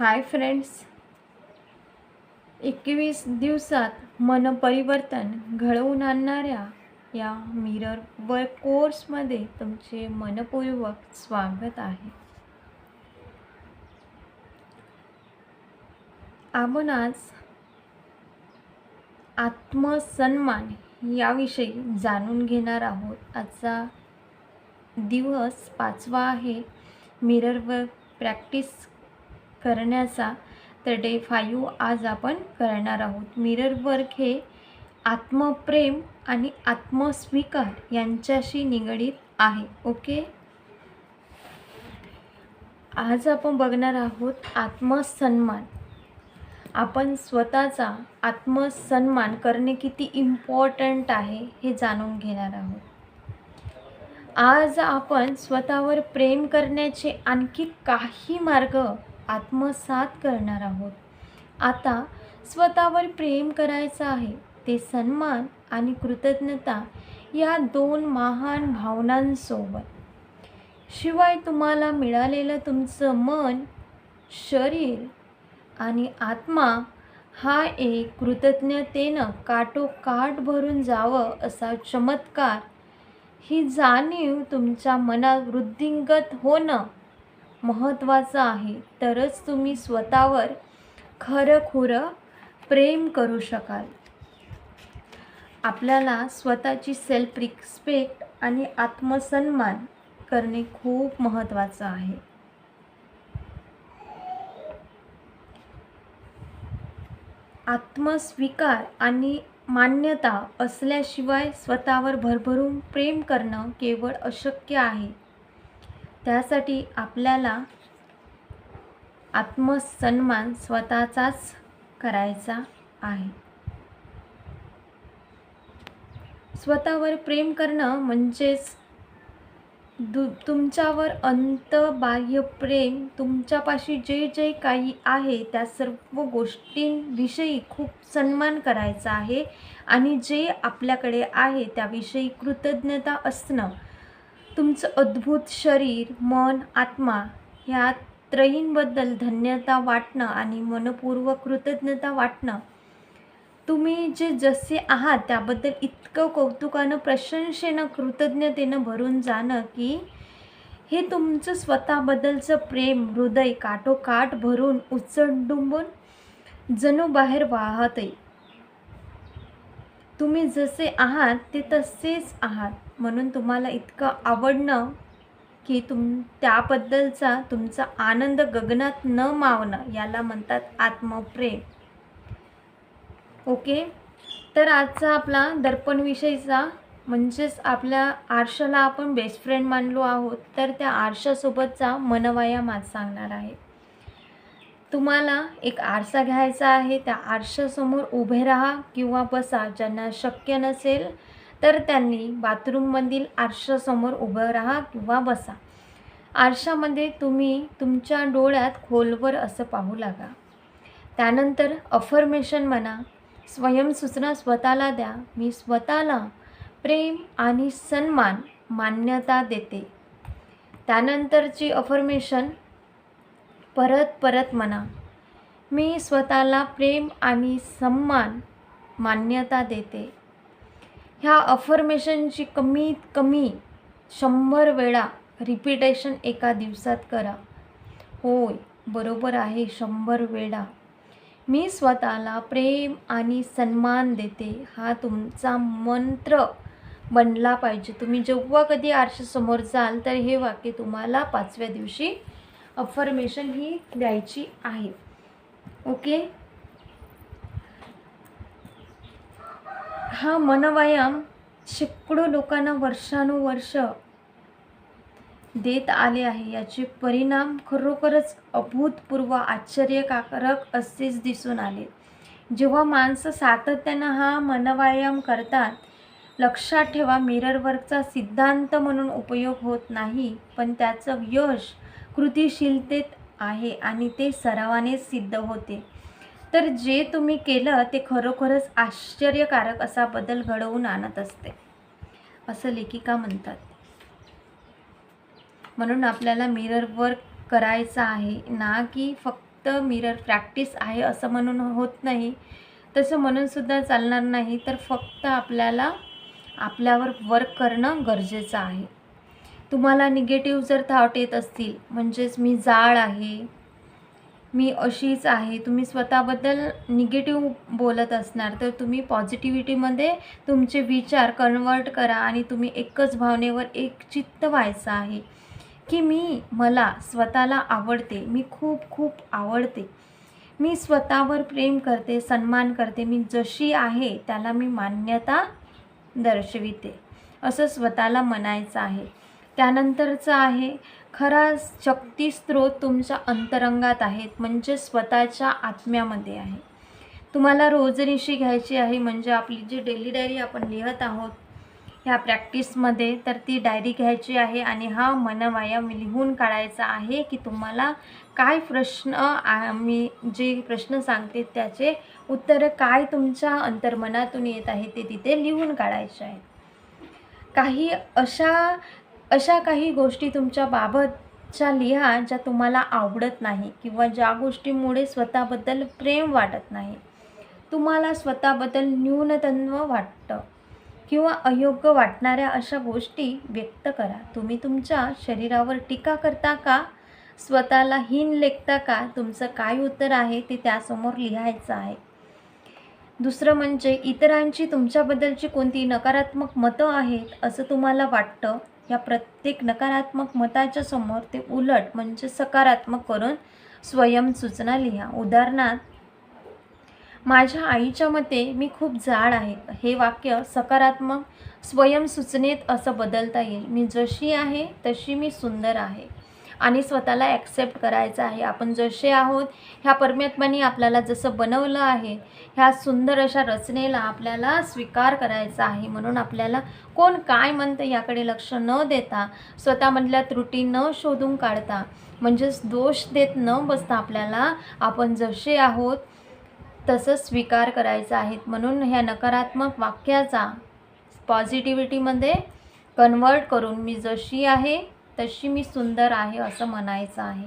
Hi friends. एकवीस दिवसात मन परिवर्तन घडवून आणणाऱ्या या मिरर वर्क कोर्समध्ये तुमचे मनपूर्वक स्वागत आहे. आपण आज आत्मसन्मान याविषयी जाणून घेणार आहोत. आजचा दिवस पाचवा आहे. मिररवर प्रॅक्टिस करण्याचा तर डे फायू आज आपण करणार आहोत. मिरर वर्क हे आत्मप्रेम आणि आत्मस्वीकार यांच्याशी निगडीत आहे. ओके? आज आपण बघणार आहोत आत्मसन्मान. आपण स्वतःचा आत्मसन्मान करणे किती इम्पॉर्टंट आहे हे जाणून घेणार आहोत. आज आपण स्वतःवर प्रेम करण्याचे आणखी काही मार्ग आत्मसात करणार आहोत. आता स्वतःवर प्रेम करायचं आहे ते सन्मान आणि कृतज्ञता या दोन महान भावनांसोबत. शिवाय तुम्हाला मिळालेलं तुमचं मन शरीर आणि आत्मा हा एक कृतज्ञतेनं काठोकाठ भरून जावं असा चमत्कार ही जाणीव तुमच्या मनात वृद्धिंगत होणं महत्त्वाचं आहे. तरच तुम्ही स्वतःवर खरं खुरं प्रेम करू शकाल. आपल्याला स्वतःची सेल्फ रिस्पेक्ट आणि आत्मसन्मान करणे खूप महत्त्वाचं आहे. आत्मस्वीकार आणि मान्यता असल्याशिवाय स्वतःवर भरभरून प्रेम करणं केवळ अशक्य आहे. त्यासाठी आपल्याला आत्मसन्मान स्वतःचाच करायचा आहे. स्वतःवर प्रेम करणं म्हणजेच दु तुमच्यावर अंतबाह्य प्रेम तुमच्यापाशी जे जे काही आहे त्या सर्व गोष्टींविषयी खूप सन्मान करायचा आहे. आणि जे आपल्याकडे आहे त्याविषयी कृतज्ञता असणं तुमचं अद्भुत शरीर मन आत्मा ह्या त्रयींबद्दल धन्यता वाटणं आणि मनपूर्वक कृतज्ञता वाटणं. तुम्ही जे जसे आहात त्याबद्दल इतकं कौतुकानं प्रशंसेनं कृतज्ञतेनं भरून जाणं की हे तुमचं स्वतःबद्दलचं प्रेम हृदय काठोकाठ भरून उचडडुंबून जणू बाहेर वाहतही तुम्ही जसे आहात ते तसेच आहात. म्हणून तुम्हाला इतकं आवडणं की तुम त्याबद्दलचा तुमचा आनंद गगनात न मावणं याला म्हणतात आत्मप्रेम. ओके? तर आजचा आपला दर्पणविषयीचा म्हणजेच आपल्या आरशाला आपण बेस्ट फ्रेंड मानलो आहोत तर त्या आरशासोबतचा मनवायाम आज सांगणार आहे. तुम्हाला एक आरसा घ्यायचा आहे त्या आरशासमोर उभे राहा किंवा बसा. ज्यांना शक्य नसेल तर त्यांनी बाथरूममधील आरशासमोर उभं राहा किंवा बसा. आरशामध्ये तुम्ही तुमच्या डोळ्यात खोलवर असं पाहू लागा. त्यानंतर अफर्मेशन म्हणा. स्वयंसूचना स्वतःला द्या. मी स्वतःला प्रेम आणि सन्मान मान्यता देते. त्यानंतरची अफर्मेशन परत परत म्हणा. मी स्वतःला प्रेम आणि सन्मान मान्यता देते. ह्या अफर्मेशनची कमीत कमी शंभर वेळा रिपिटेशन एका दिवसात करा. होय बरोबर आहे शंभर वेळा. मी स्वतःला प्रेम आणि सन्मान देते. हा तुमचा मंत्र बनला पाहिजे. तुम्ही जेव्हा कधी आरशासमोर जाल तर हे वाक्य तुम्हाला पाचव्या दिवशी अफर्मेशन ही द्यायची आहे. ओके हा मनव्यायाम शेकडो लोकांना वर्षानुवर्ष देत आले आहे. याचे परिणाम खरोखरच अभूतपूर्व आश्चर्यकारक असेच दिसून आले. जेव्हा माणसं सातत्यानं हा मनव्यायाम करतात लक्षात ठेवा मिरर वर्कचा सिद्धांत म्हणून उपयोग होत नाही पण त्याचं यश कृतिशीलतेत आहे आणि ते सरावाने सिद्ध होते. तर जे तुम्ही केलं ते खरोखरच आश्चर्यकारक असा बदल घडवून आणत असते. असं लेखिका म्हणतात. म्हणून आपल्याला मिरर वर्क करायचं आहे ना की फक्त फक्त मिरर प्रॅक्टिस आहे असं म्हणून होत नाही. तसं म्हणूनसुद्धा चालणार नाही तर फक्त आपल्याला आपल्यावर वर्क करणं गरजेचं आहे. तुम्हाला निगेटिव्ह जर थॉट येत असतील म्हणजेच मी जाळ आहे मी अशीच आहे तुम्ही स्वतःबद्दल निगेटिव्ह बोलत असणार तर तुम्ही पॉझिटिव्हिटीमध्ये तुमचे विचार कन्वर्ट करा आणि तुम्ही एकच भावनेवर एक चित्त व्हायचं आहे की मी मला स्वतःला आवडते मी खूप खूप आवडते. मी स्वतःवर प्रेम करते सन्मान करते मी जशी आहे त्याला मी मान्यता दर्शविते. असं स्वतःला म्हणायचं आहे. त्यानंतरचं आहे खरा शक्तिस्रोत तुमच्या अंतरंगात आहेत म्हणजे स्वतःच्या आत्म्यामध्ये आहे. तुम्हाला रोजनिशी घ्यायची आहे म्हणजे आपली जी डेली डायरी आपण लिहत आहोत ह्या प्रॅक्टिसमध्ये तर ती डायरी घ्यायची आहे आणि हा मनवायाम लिहून काढायचा आहे की तुम्हाला काय प्रश्न मी जे प्रश्न सांगते त्याचे उत्तरं काय तुमच्या अंतर्मनातून येत आहे ते तिथे लिहून काढायचे आहेत. काही अशा अशा काही गोष्टी तुमच्याबाबतच्या लिहा ज्या तुम्हाला आवडत नाही किंवा ज्या गोष्टीमुळे स्वतःबद्दल प्रेम वाटत नाही. तुम्हाला स्वतःबद्दल न्यूनतत्व वाटतं किंवा अयोग्य वाटणाऱ्या अशा गोष्टी व्यक्त करा. तुम्ही तुमच्या शरीरावर टीका करता का? स्वतःला हीन लेखता का? तुमचं काय उत्तर आहे ते त्यासमोर लिहायचं आहे. दुसरं म्हणजे इतरांची तुमच्याबद्दलची कोणती नकारात्मक मतं आहेत असं तुम्हाला वाटतं? या प्रत्येक नकारात्मक मताच्या समोर ते उलट म्हणजे सकारात्मक करून स्वयं सूचना लिहा. उदाहरणार्थ माझ्या आईच्या मते मी खूप जाड आहे. हे वाक्य सकारात्मक स्वयंसूचनेत असं बदलता येईल. मी जशी आहे तशी मी सुंदर आहे. आणि स्वतःला ॲक्सेप्ट करायचं आहे. आपण जसे आहोत ह्या परमात्म्याने आपल्याला जसं बनवलं आहे ह्या सुंदर अशा रचनेला आपल्याला स्वीकार करायचा आहे. म्हणून आपल्याला कोण काय म्हणतं याकडे लक्ष न देता स्वतःमधल्या त्रुटी न शोधून काढता म्हणजेच दोष देत न बसता आपल्याला आपण जसे आहोत तसं स्वीकार करायचं आहे. म्हणून ह्या नकारात्मक वाक्याचा पॉझिटिव्हिटीमध्ये कन्वर्ट करून मी जशी आहे तशी मी सुंदर आहे असं म्हणायचं आहे.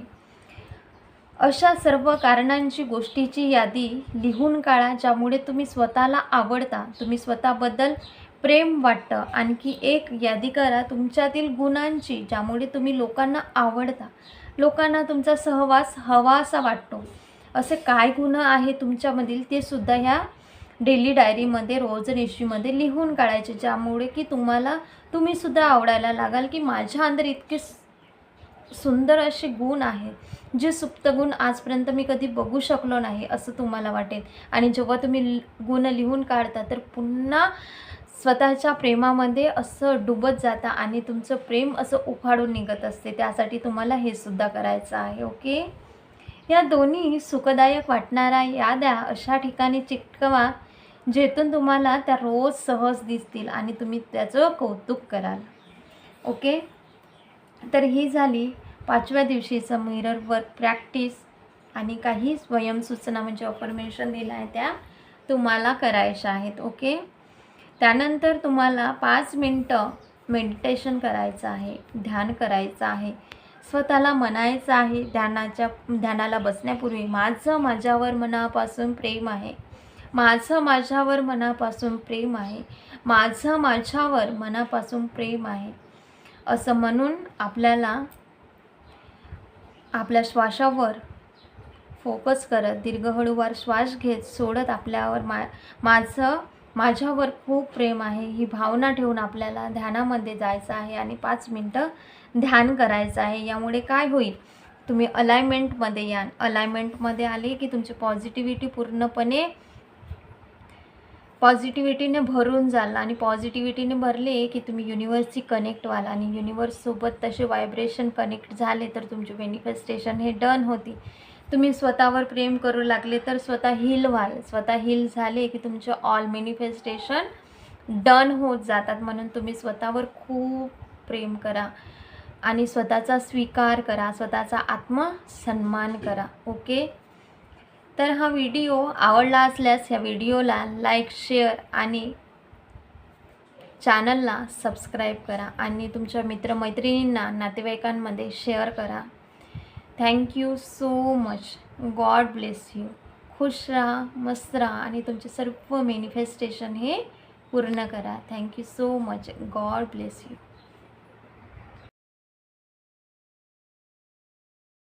अशा सर्व कारणांची गोष्टीची यादी लिहून काढा ज्यामुळे तुम्ही स्वतःला आवडता. तुम्ही स्वतःबद्दल प्रेम वाटतं. आणखी एक यादी करा तुमच्यातील गुणांची ज्यामुळे तुम्ही लोकांना आवडता. लोकांना तुमचा सहवास हवा असा वाटतो. असे काय गुण आहे तुमच्यामधील ते सुद्धा ह्या डेली डायरीमध्ये रोज रेशीमध्ये लिहून काढायचे. ज्यामुळे की तुम्हाला तुम्ही सुद्धा आवडायला लागाल की माझ्या अंदर इतके सुंदर असे गुण आहेत जे सुप्त गुण आजपर्यंत मी कधी बघू शकलो नाही असं तुम्हाला वाटेल. आणि जेव्हा तुम्ही गुण लिहून काढता तर पुन्हा स्वतःच्या प्रेमामध्ये असं डुबत जाता आणि तुमचं प्रेम असं उफाडून निघत असते. त्यासाठी तुम्हाला हे सुद्धा करायचं आहे ओके? या दोन्ही सुखदायक वाटणाऱ्या याद्या अशा ठिकाणी चिटकवा जेथून तुम्हाला त्या रोज सहज दिसतील आणि तुम्ही त्याचं कौतुक कराल. ओके? तर ही झाली पाचव्या दिवशीचं मिरर वर्क प्रॅक्टिस आणि काही स्वयंसूचना म्हणजे ऑफर्मेशन दिल्या आहे त्या तुम्हाला करायच्या आहेत. ओके? त्यानंतर तुम्हाला पाच मिनटं मेडिटेशन करायचं आहे ध्यान करायचं आहे. स्वतःला म्हणायचं आहे ध्यानाच्या ध्यानाला बसण्यापूर्वी माझं माझ्यावर मनापासून प्रेम आहे. माझं माझ्यावर मनापासून प्रेम आहे. माझं माझ्यावर मनापासून प्रेम आहे. असं म्हणून आपल्याला आपल्या श्वासावर फोकस करत दीर्घ हळूवार श्वास घेत सोडत आपल्यावर मा माझं माझ्यावर खूप प्रेम आहे. ही भावना ठेवून आपल्याला ध्यानामध्ये जायचं आहे आणि पाच मिनटं ध्यान करायचं आहे यामुळे काय होईल? तुम्ही अलायमेंटमध्ये याल अलायमेंटमध्ये आले की तुमची पॉझिटिव्हिटी पूर्णपणे पॉझिटिव्हिटीने भरून जाल आणि पॉझिटिव्हिटीने भरले की तुम्ही युनिवर्सशी कनेक्ट व्हाल आणि युनिवर्ससोबत तसे व्हायब्रेशन कनेक्ट झाले तर तुमचे मॅनिफेस्टेशन हे डन होती. तुम्ही स्वतःवर प्रेम करू लागले तर स्वतः हिल व्हाल. स्वतः हिल झाले की तुमचे ऑल मॅनिफेस्टेशन डन होत जातात. म्हणून तुम्ही स्वतःवर खूप प्रेम करा. आणि स्वतःचा स्वीकार करा स्वतःचा आत्मसन्मान करा. ओके तर हा व्हिडिओ आवडला असल्यास ह्या व्हिडिओला लाईक शेअर आणि चॅनलला सबस्क्राईब करा आणि तुमच्या मित्रमैत्रिणींना नातेवाईकांमध्ये शेअर करा. Thank you so much God bless you खुश राहा मस्त राहा आणि तुमचे सर्व मॅनिफेस्टेशन हे पूर्ण करा. Thank you so much God bless you